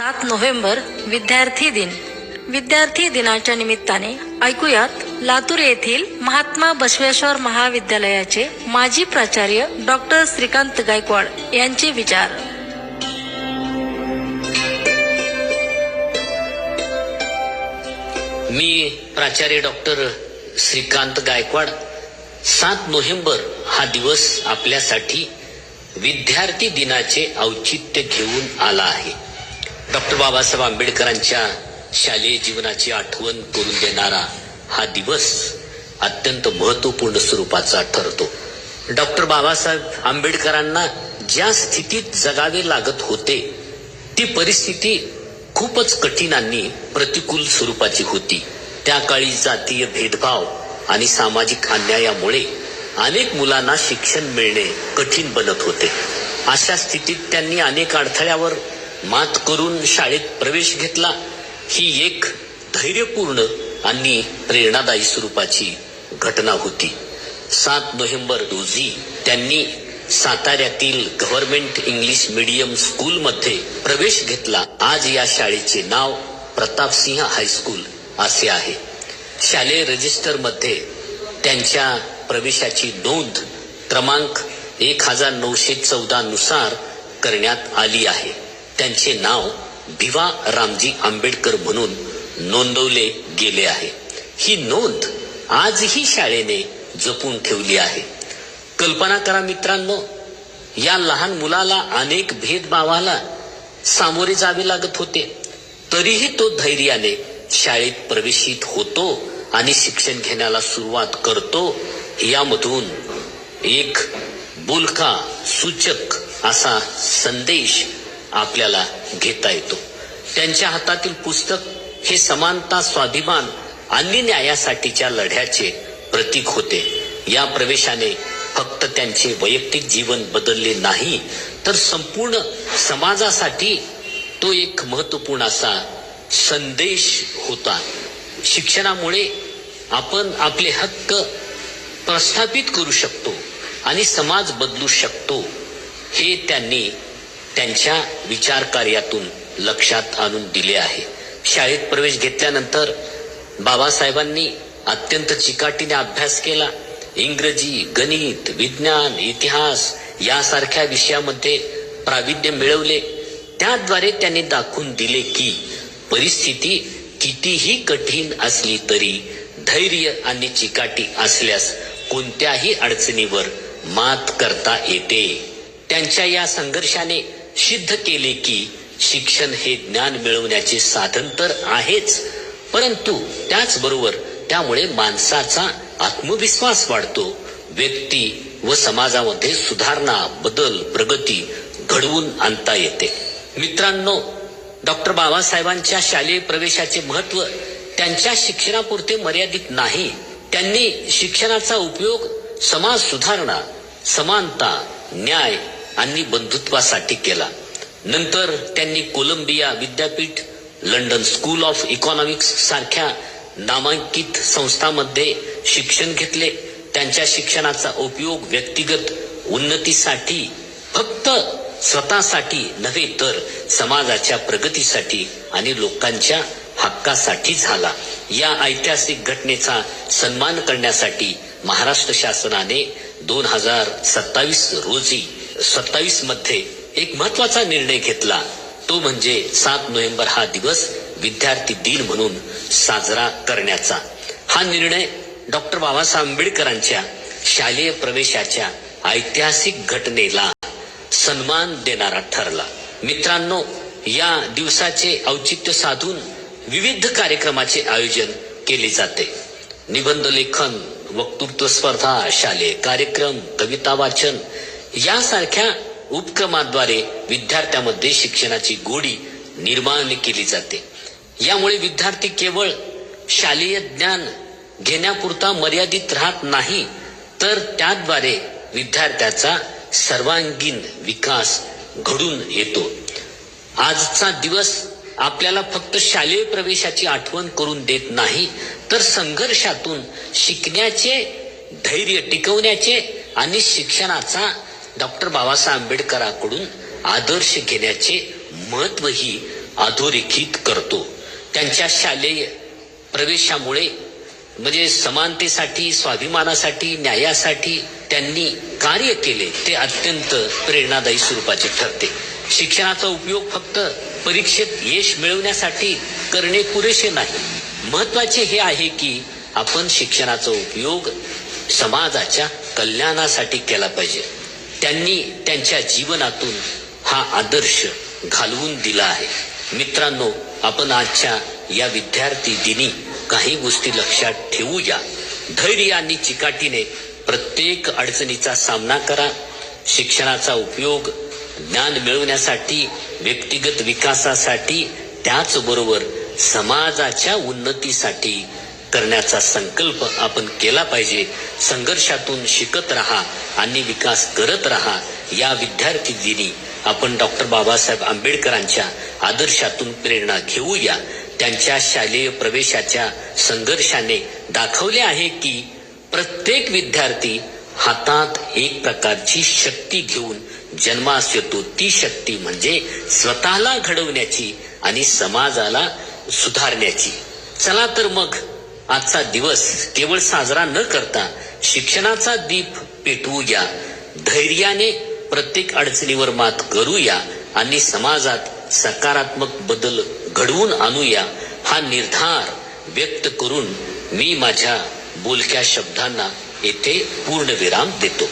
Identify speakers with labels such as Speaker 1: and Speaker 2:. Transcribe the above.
Speaker 1: सात नोव्हेंबर विद्यार्थी दिन. विद्यार्थी दिनाच्या निमित्ताने ऐकूयात लातूर येथील महात्मा बसवेश्वर महाविद्यालयाचे माजी प्राचार्य डॉक्टर श्रीकांत गायकवाड यांचे विचार.
Speaker 2: मी प्राचार्य डॉक्टर श्रीकांत गायकवाड सात नोव्हेंबर हा दिवस आपल्यासाठी विद्यार्थी दिनाचे औचित्य घेऊन आला आहे. डॉक्टर बाबासाहेब आंबेडकरांच्या शालेय जीवनाची आठवण करून देणारा हा दिवस अत्यंत महत्त्वपूर्ण स्वरूपाचा ठरतो. डॉक्टर बाबासाहेब आंबेडकरांना ज्या स्थितीत जगावे लागत होते ती परिस्थिती खूपच कठीण आणि प्रतिकूल स्वरूपाची होती. त्या काळी जातीय भेदभाव आणि सामाजिक अन्यायामुळे अनेक मुलांना शिक्षण मिळणे कठीण बनत होते. अशा स्थितीत त्यांनी अनेक अडथळ्यावर मात करून शाळेत प्रवेश घेतला ही एक धैर्यपूर्ण आणि प्रेरणादायी स्वरूपाची घटना होती. सात नोव्हेंबर रोजी त्यांनी साताऱ्यातील गव्हर्नमेंट इंग्लिश मीडियम स्कूलमध्ये प्रवेश घेतला. आज या शाळेचे नाव प्रतापसिंह हायस्कूल असे आहे. शालेय रजिस्टरमध्ये त्यांच्या प्रवेशाची नोंद क्रमांक एक हजार नऊशे चौदा नुसार करण्यात आली आहे. त्यांचे नाव भिवा रामजी आंबेडकर म्हणून नोंदवले गेले आहे. ही नोंद आजही शाळेने जपून ठेवली आहे. कल्पना करा मित्रांनो या लहान मुलाला अनेक भेदभावाला सामोरे जावे लागत होते. तरीही तो धैर्याने शाळेत प्रवेशित होतो आणि शिक्षण घेण्याला सुरुवात करतो. यामधून एक बोलका सूचक असा संदेश आपल्याला घेता येतो. त्यांच्या हातातील पुस्तक हे समानता स्वाभिमान आणि न्यायासाठीच्या लढ्याचे प्रतीक होते. या प्रवेशाने फक्त त्यांचे वैयक्तिक जीवन बदलले नाही तर संपूर्ण समाजासाठी तो एक महत्त्वपूर्ण असा संदेश होता. शिक्षणामुळे आपण आपले हक्क प्रस्थापित करू शकतो आणि समाज बदलू शकतो हे त्यांनी त्यांच्या विचार कार्यातून लक्षात आणून दिले आहे. शाळेत प्रवेश घेतल्यानंतर बाबासाहेबांनी अत्यंत चिकाटीने अभ्यास केला. इंग्रजी गणित विज्ञान इतिहास यासारख्या विषयामध्ये प्राविध्य मिळवले. त्याद्वारे त्यांनी दाखवून दिले की परिस्थिती कितीही कठीण असली तरी धैर्य आणि चिकाटी असल्यास कोणत्याही अडचणीवर मात करता येते. त्यांच्या या संघर्षाने सिद्ध केले की शिक्षण हे ज्ञान मिळवण्याचे साधन तर आहेच. परंतु त्याचबरोबर त्यामुळे माणसाचा आत्मविश्वास वाढतो. व्यक्ती व समाजामध्ये सुधारणा बदल प्रगती घडवून आणता येते. मित्रांनो डॉक्टर बाबासाहेबांच्या शालेय प्रवेशाचे महत्त्व त्यांच्या शिक्षणापुरते मर्यादित नाही. त्यांनी शिक्षणाचा उपयोग समाज सुधारणा समानता न्याय आणि बंधुत्वासाठी केला. नंतर त्यांनी कोलंबिया विद्यापीठ लंडन स्कूल ऑफ इकॉनॉमिक्स सारख्या नामांकित संस्थांमध्ये शिक्षण घेतले. त्यांच्या शिक्षणाचा उपयोग व्यक्तिगत उन्नतीसाठी फक्त स्वतःसाठी नव्हे तर समाजाच्या प्रगतीसाठी आणि लोकांच्या हक्कासाठी झाला. या ऐतिहासिक घटनेचा सन्मान करण्यासाठी महाराष्ट्र शासनाने दोन हजार सत्तावीस रोजी सत्तावीसमध्ये एक महत्त्वाचा निर्णय घेतला. तो म्हणजे सात नोव्हेंबर हा दिवस विद्यार्थी दिन म्हणून साजरा करण्याचा. हा निर्णय डॉक्टर बाबासाहेब आंबेडकरांच्या शालेय प्रवेशाच्या ऐतिहासिक घटनेला सन्मान देणारा ठरला. मित्रांनो या दिवसाचे औचित्य साधून विविध कार्यक्रमाचे आयोजन केले जाते. निबंध लेखन वक्तृत्व स्पर्धा शालेय कार्यक्रम कविता वाचन यासारख्या उपक्रमाद्वारे विद्यार्थ्यामध्ये शिक्षणाची गोडी निर्माण केली जाते. यामुळे विद्यार्थी केवळ शालेय ज्ञान घेण्यापुरता मर्यादित राहत नाही तर त्याद्वारे विद्यार्थ्याचा सर्वांगीण विकास घडून येतो. आजचा दिवस आपल्याला फक्त शालेय प्रवेशाची आठवण करून देत नाही तर संघर्षातून शिकण्याचे धैर्य टिकवण्याचे आणि शिक्षणाचा डॉक्टर बाबासाहेब आंबेडकरांकडून आदर्श घेण्याचे महत्वही अधोरेखित करतो. त्यांच्या शालेय प्रवेशामुळे म्हणजे समानतेसाठी स्वाभिमानासाठी न्यायासाठी त्यांनी कार्य केले ते अत्यंत प्रेरणादायी स्वरूपाचे ठरते. शिक्षणाचा उपयोग फक्त परीक्षेत यश मिळवण्यासाठी करणे पुरेसे नाही. महत्त्वाचे हे आहे की आपण शिक्षणाचा उपयोग समाजाच्या कल्याणासाठी केला पाहिजे. त्यांनी त्यांच्या जीवनातून हा आदर्श घालवून दिला आहे. मित्रांनो आपण आजच्या या विद्यार्थी दिनी काही गोष्टी लक्षात ठेवूया. धैर्य आणि चिकाटीने प्रत्येक अडचणीचा सामना करा. शिक्षणाचा उपयोग ज्ञान मिळवण्यासाठी व्यक्तिगत विकासासाठी त्याचबरोबर समाजाच्या उन्नतीसाठी करण्याचा संकल्प आपण केला पाहिजे. संघर्षातून शिकत राहा आणि विकास करत राहा. या विद्यार्थी दिनी आपण डॉक्टर बाबासाहेब आंबेडकरांच्या आदर्शातून प्रेरणा घेऊया. त्यांच्या शालेय प्रवेशाच्या संघर्षाने दाखवले आहे की प्रत्येक विद्यार्थी हातात एक प्रकारची शक्ती घेऊन जन्मास येतो ती शक्ती म्हणजे स्वतःला घडवण्याची आणि समाजाला सुधारण्याची. चला तर मग आजचा दिवस केवळ साजरा न करता शिक्षणाचा दीप पेटवूया. धैर्याने प्रत्येक अडचणीवर मात करूया आणि समाजात सकारात्मक बदल घडवून आणूया हा निर्धार व्यक्त करून मी माझ्या बोलक्या शब्दांना येथे पूर्णविराम देतो.